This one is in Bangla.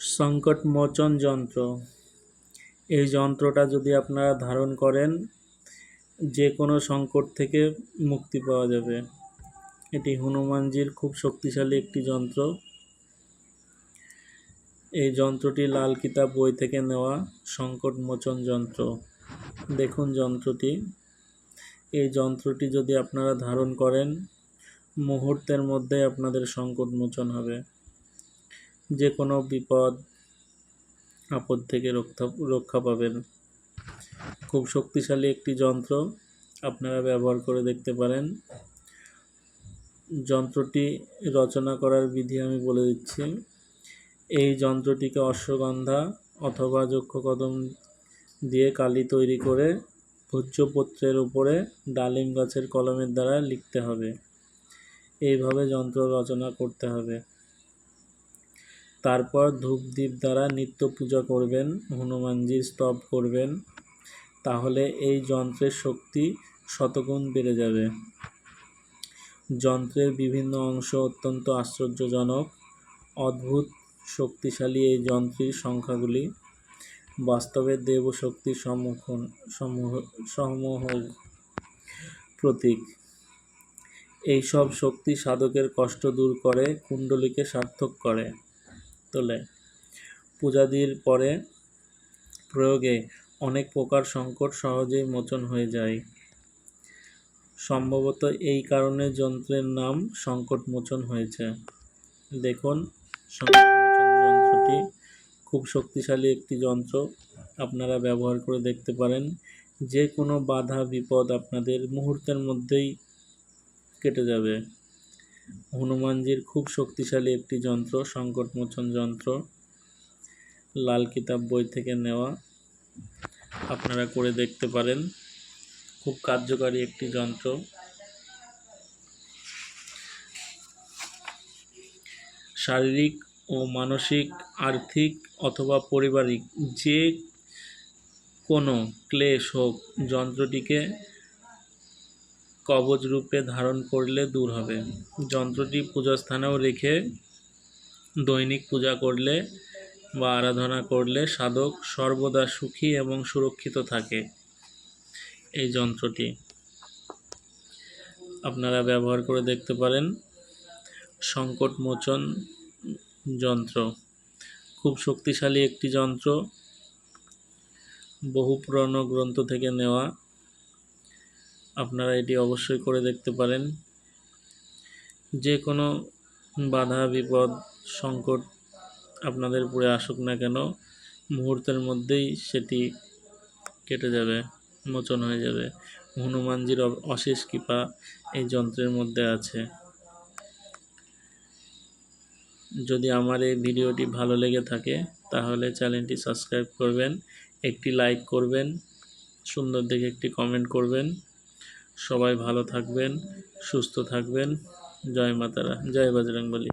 সংকটমোচন যন্ত্র। এই যন্ত্রটা যদি আপনারা ধারণ করেন যে কোনো সংকট থেকে মুক্তি পাওয়া যাবে। এটি হনুমানজির খুব শক্তিশালী একটি যন্ত্র। এই যন্ত্রটি লাল কিতাব বই থেকে নেওয়া সংকটমোচন যন্ত্র। দেখুন যন্ত্রটি। এই যন্ত্রটি যদি আপনারা ধারণ করেন, মুহূর্তের মধ্যে আপনাদের সংকট মোচন হবে। যে কোনো বিপদ, আপদ থেকে রক্ষা রক্ষা পাবেন। খুব শক্তিশালী একটি যন্ত্র আপনারা ব্যবহার করে দেখতে পারেন। যন্ত্রটি রচনা করার বিধি আমি বলে দিচ্ছি। এই যন্ত্রটিকে অশ্বগন্ধা অথবা যক্ষ কদম দিয়ে কালি তৈরি করে ভোজ্যপত্রের উপরে ডালিম গাছের কলমের দ্বারা লিখতে হবে। এইভাবে যন্ত্র রচনা করতে হবে। তারপর ধূপ দ্বীপ দ্বারা নিত্য পূজা করবেন হনুমানজির স্তব করবেন, তাহলে এই যন্ত্রের শক্তি শতগুণ বেড়ে যাবে। যন্ত্রের বিভিন্ন অংশ অত্যন্ত আশ্চর্যজনক, অদ্ভুত, শক্তিশালী এই যন্ত্রের সংখ্যাগুলি বাস্তবের দেবশক্তির সম্মুখীন, সমূহ সমূহ প্রতীক। এই সব শক্তি সাধকের কষ্ট দূর করে, কুণ্ডলীকে সার্থক করে। তোলে। পূজাদির পরে প্রয়োগে অনেক প্রকার সংকট সহজেই মোচন হয়ে যায়। সম্ভবত এই কারণে যন্ত্রের নাম সংকট মোচন হয়েছে। দেখুন যন্ত্রটি খুব শক্তিশালী একটি যন্ত্র। আপনারা ব্যবহার করে দেখতে পারেন যে কোনো বাধা, বিপদ আপনাদের মুহূর্তের মধ্যেই কেটে যাবে। হনুমানজির খুব শক্তিশালী একটি যন্ত্র সংকটমোচন যন্ত্র। লাল কিতাব বই থেকে নেওয়া। আপনারা করে দেখতে পারেন। খুব কার্যকারী একটি যন্ত্র। শারীরিক ও মানসিক, আর্থিক অথবা পারিবারিক যে কোনো ক্লেশ হোক, যন্ত্রটিকে কবচ রূপে ধারণ করলে দূর হবে। যন্ত্রটি পূজাস্থানেও রেখে দৈনিক পূজা করলে বা আরাধনা করলে সাধক সর্বদা সুখী এবং সুরক্ষিত থাকে এই যন্ত্রটি। আপনারা ব্যবহার করে দেখতে পারেন সংকট মোচন যন্ত্র। খুব শক্তিশালী একটি যন্ত্র। বহু পুরনো গ্রন্থ থেকে নেওয়া আপনারা এটি অবশ্যই করে দেখতে পারেন। যে কোনো বাধা, বিপদ, সংকট আপনাদের উপরে আসুক না কেন, মুহূর্তের মধ্যেই সেটি কেটে যাবে, মোচন হয়ে যাবে। হনুমানজির অশেষ কৃপা এই যন্ত্রের মধ্যে আছে। যদি আমার এই ভিডিওটি ভালো লেগে থাকে, তাহলে চ্যানেলটি সাবস্ক্রাইব করবেন, একটি লাইক করবেন, সুন্দর দেখে একটি কমেন্ট করবেন। সবাই ভালো থাকবেন সুস্থ থাকবেন। জয় মাতারা জয় বজরংবলী।